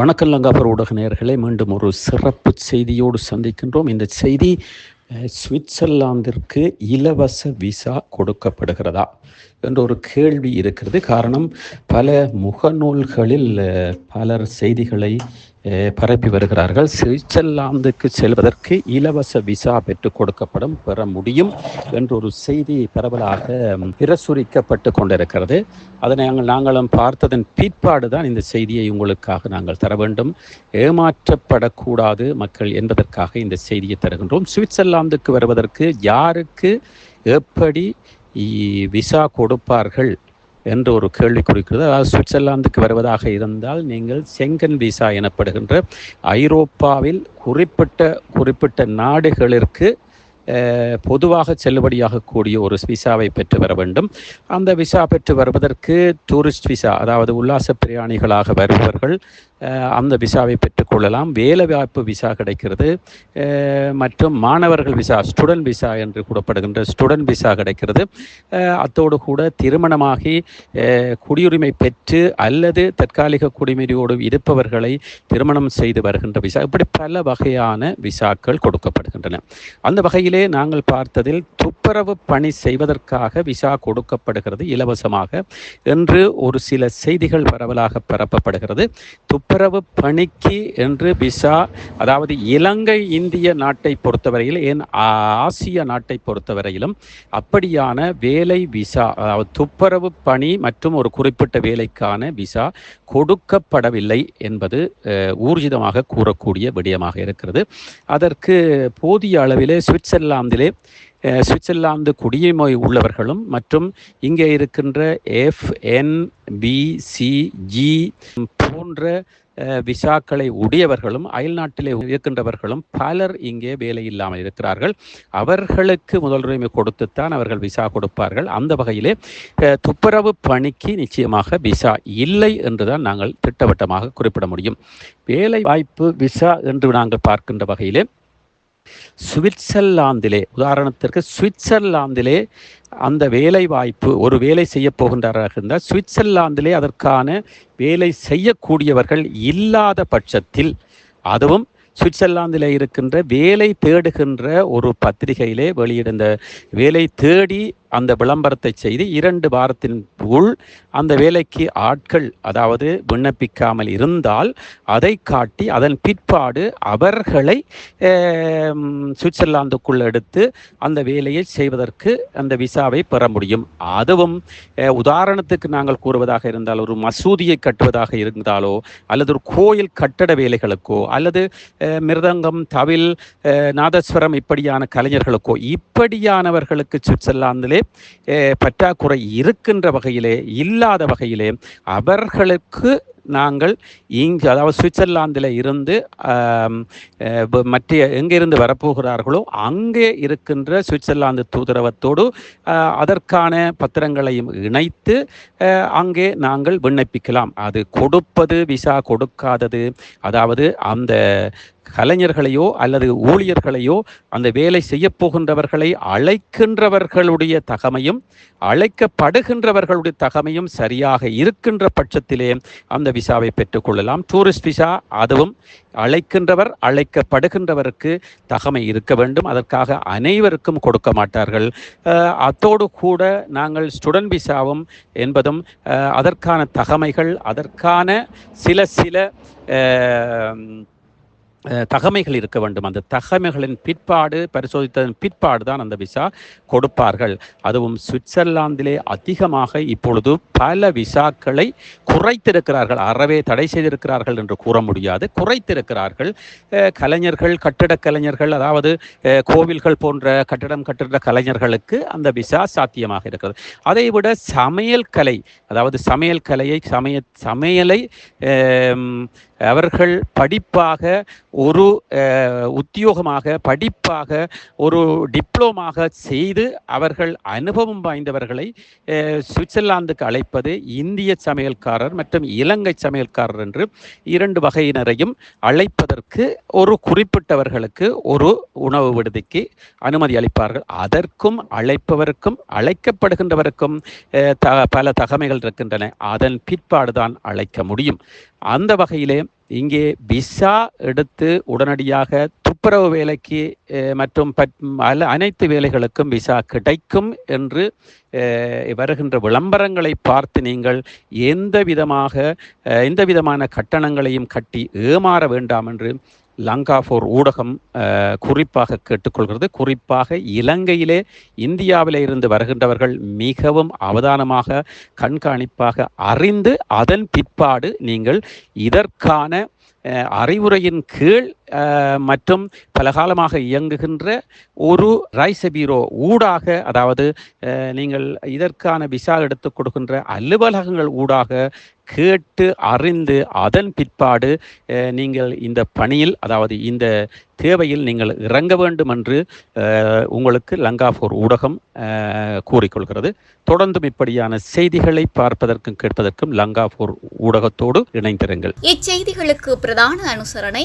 வணக்கம் லங்காபுர ஊடக நேர்களை மீண்டும் ஒரு சிறப்பு செய்தியோடு சந்திக்கின்றோம். இந்த செய்தி சுவிட்சர்லாந்திற்கு இலவச விசா கொடுக்கப்படுகிறதா என்ற ஒரு கேள்வி இருக்கிறது. காரணம் பல முகநூல்களில் பலர் செய்திகளை பரப்பி வருகிறார்கள். சுவிட்சர்லாந்துக்கு செல்வதற்கு இலவச விசா பெற்றுக் கொடுக்கப்படும் பெற முடியும் என்ற ஒரு செய்தி பரவலாக பிரசுரிக்கப்பட்டு கொண்டிருக்கிறது. அதனை நாங்கள் நாங்களும் பார்த்ததன் பிற்பாடு தான் இந்த செய்தியை உங்களுக்காக நாங்கள் தர வேண்டும். ஏமாற்றப்படக்கூடாது மக்கள் என்பதற்காக இந்த செய்தியை தருகின்றோம். சுவிட்சர்லாந்துக்கு வருவதற்கு யாருக்கு எப்படி விசா கொடுப்பார்கள்? என்ற ஒரு கேள்வி குறிக்கிறது. அதாவது சுவிட்சர்லாந்துக்கு வருவதாக இருந்தால் நீங்கள் செங்கன் விசா எனப்படுகின்ற ஐரோப்பாவில் குறிப்பிட்ட குறிப்பிட்ட நாடுகளிற்கு பொதுவாக பொதுவாக செல்லுபடியாகக்கூடிய ஒரு விசாவை பெற்று வர வேண்டும். அந்த விசா பெற்று வருவதற்கு டூரிஸ்ட் விசா அதாவது உல்லாச பிரயாணிகளாக வருபவர்கள் அந்த விசாவை பெற்றுக்கொள்ளலாம் வேலை வாய்ப்பு விசா கிடைக்கிறது. மற்றும் மாணவர்கள் விசா ஸ்டூடெண்ட் விசா என்று கூடப்படுகின்ற ஸ்டூடெண்ட் விசா கிடைக்கிறது. அத்தோடு கூட திருமணமாகி குடியுரிமை பெற்று அல்லது தற்காலிக குடியுரிமையோடு இருப்பவர்களை திருமணம் செய்து வருகின்ற விசா இப்படி பல வகையான விசாக்கள் கொடுக்கப்படுகின்றன. அந்த வகையிலே நாங்கள் பார்த்ததில் துப்புரவு பணி செய்வதற்காக விசா கொடுக்கப்படுகிறது இலவசமாக என்று ஒரு சில செய்திகள் பரவலாக பரப்பப்படுகிறது. துப்புரவு பணிக்கு என்று விசா அதாவது இலங்கை இந்திய நாட்டை பொறுத்தவரையில் ஏன் ஆசிய நாட்டை பொறுத்தவரையிலும் அப்படியான வேலை விசா அதாவது துப்புரவு பணி மற்றும் ஒரு குறிப்பிட்ட வேலைக்கான விசா கொடுக்கப்படவில்லை என்பது ஊர்ஜிதமாக கூறக்கூடிய விடயமாக இருக்கிறது. அதற்கு போதிய அளவிலே சுவிட்சர்லாந்திலே சுவிட்சர்லாந்து குடியுரிமை உள்ளவர்களும் மற்றும் இங்கே இருக்கின்ற F N P C G போன்ற விசாக்களை உடையவர்களும் அயல் நாட்டிலே இருக்கின்றவர்களும் பலர் இங்கே வேலை இல்லாமல் இருக்கிறார்கள். அவர்களுக்கு முதலுரிமை கொடுத்துத்தான் அவர்கள் விசா கொடுப்பார்கள். அந்த வகையிலே துப்புரவு பணிக்கு நிச்சயமாக விசா இல்லை என்றுதான் நாங்கள் திட்டவட்டமாக குறிப்பிட முடியும். வேலை வாய்ப்பு விசா என்று நாங்கள் பார்க்கின்ற வகையிலே சுவிட்சர்லாந்திலே உதாரணத்திற்கு சுவிட்சர்லாந்திலே அந்த வேலை வாய்ப்பு ஒரு வேலை செய்ய போகின்றாராக இருந்தால் சுவிட்சர்லாந்திலே அதற்கான வேலை செய்யக்கூடியவர்கள் இல்லாத பட்சத்தில் அதுவும் சுவிட்சர்லாந்தில் இருக்கின்ற வேலை தேடுகின்ற ஒரு பத்திரிகையிலே வெளியிட வேலை தேடி அந்த விளம்பரத்தை செய்து இரண்டு வாரத்தின் உள் அந்த வேலைக்கு ஆட்கள் அதாவது விண்ணப்பிக்காமல் இருந்தால் அதை காட்டி அதன் பிற்பாடு அவர்களை சுவிட்சர்லாந்துக்குள் எடுத்து அந்த வேலையை செய்வதற்கு அந்த விசாவை பெற முடியும். அதுவும் உதாரணத்துக்கு நாங்கள் கூறுவதாக இருந்தால் ஒரு மசூதியை கட்டுவதாக இருந்தாலோ அல்லது ஒரு கோயில் கட்டட வேலைகளுக்கோ அல்லது மிருதங்கம் தவில் நாதஸ்வரம் இப்படியான கலைஞர்களுக்கோ இப்படியானவர்களுக்கு சுவிட்சர்லாந்திலே பற்றாக்குறை இருக்கின்ற வகையிலே இல்லாத வகையிலே அவர்களுக்கு நாங்கள் இங்கு அதாவது சுவிட்சர்லாந்தில் இருந்து மற்ற எங்கிருந்து வரப்போகிறார்களோ அங்கே இருக்கின்ற சுவிட்சர்லாந்து தூதரகத்தோடு அதற்கான பத்திரங்களையும் இணைத்து அங்கே நாங்கள் விண்ணப்பிக்கலாம். அது கொடுப்பது விசா கொடுக்காதது அதாவது அந்த கலைஞர்களையோ அல்லது ஊழியர்களையோ அந்த வேலை செய்ய போகின்றவர்களை அழைக்கின்றவர்களுடைய தகமையும் அழைக்கப்படுகின்றவர்களுடைய தகமையும் சரியாக இருக்கின்ற பட்சத்திலே அந்த விசாவை பெற்றுக்கொள்ளலாம். டூரிஸ்ட் விசா அதுவும் அழைக்கின்றவர் அழைக்கப்படுகின்றவருக்கு தகமை இருக்க வேண்டும். அதற்காக அனைவருக்கும் கொடுக்க மாட்டார்கள். அத்தோடு கூட நாங்கள் ஸ்டூடெண்ட் விசாவும் என்பதும் அதற்கான தகமைகள் அதற்கான சில சில தகமைகள் இருக்க வேண்டும். அந்த தகமைகளின் பிற்பாடு பரிசோதித்ததன் பிற்பாடு தான் அந்த விசா கொடுப்பார்கள். அதுவும் சுவிட்சர்லாந்திலே அதிகமாக இப்பொழுது பல விசாக்களை குறைத்திருக்கிறார்கள். அறவே தடை செய்திருக்கிறார்கள் என்று கூற முடியாது. குறைத்திருக்கிறார்கள். கலைஞர்கள் கட்டிடக் கலைஞர்கள் அதாவது கோவில்கள் போன்ற கட்டிடம் கட்டிட கலைஞர்களுக்கு அந்த விசா சாத்தியமாக இருக்கிறது. அதை விட சமையல் கலை அதாவது சமையல் கலையை சமய சமையலை அவர்கள் படிப்பாக ஒரு உத்தியோகமாக படிப்பாக ஒரு டிப்ளோமாக செய்து அவர்கள் அனுபவம் வாய்ந்தவர்களை சுவிட்சர்லாந்துக்கு அழைப்பது இந்திய சமையல்காரர் மற்றும் இலங்கை சமையல்காரர் என்று இரண்டு வகையினரையும் அழைப்பதற்கு ஒரு குறிப்பிட்டவர்களுக்கு ஒரு உணவு விடுதிக்கு அனுமதி அளிப்பார்கள். அதற்கும் அழைப்பவருக்கும் அழைக்கப்படுகின்றவருக்கும் த பல தகமைகள் இருக்கின்றன. அதன் பிற்பாடுதான் அழைக்க முடியும். அந்த வகையிலே இங்கே விசா எடுத்து உடனடியாக துப்புரவு வேலைக்கு மற்றும் பட்- அல்ல அனைத்து வேலைகளுக்கும் விசா கிடைக்கும் என்று வருகின்ற விளம்பரங்களை பார்த்து நீங்கள் எந்த விதமாக எந்த விதமான கட்டணங்களையும் கட்டி ஏமாற வேண்டாம் என்று லங்கா ஃபோர் ஊடகம் குறிப்பாக கேட்டுக்கொள்கிறது. குறிப்பாக இலங்கையிலே இந்தியாவிலே இருந்து வருகின்றவர்கள் மிகவும் அவதானமாக கண்காணிப்பாக அறிந்து அதன் பிற்பாடு நீங்கள் இதற்கான அறிவுரையின் கீழ் மற்றும் பலகாலமாக இயங்குகின்ற ஒரு ரைஸ் பீரோ ஊடாக அதாவது நீங்கள் இதற்கான விசா எடுத்துக் கொடுக்கின்ற அலுவலகங்கள் ஊடாக கேட்டு அறிந்து அதன் பிற்பாடு நீங்கள் இந்த பணியில் அதாவது இந்த தேவையில் நீங்கள் இறங்க வேண்டும் என்று உங்களுக்கு லங்காபூர் ஊடகம் கூறிக்கொள்கிறது. தொடர்ந்தும் இப்படியான செய்திகளை பார்ப்பதற்கும் கேட்பதற்கும் லங்காபூர் ஊடகத்தோடு இணைந்திருங்கள். இச்செய்திகளுக்கு பிரதான அனுசரணை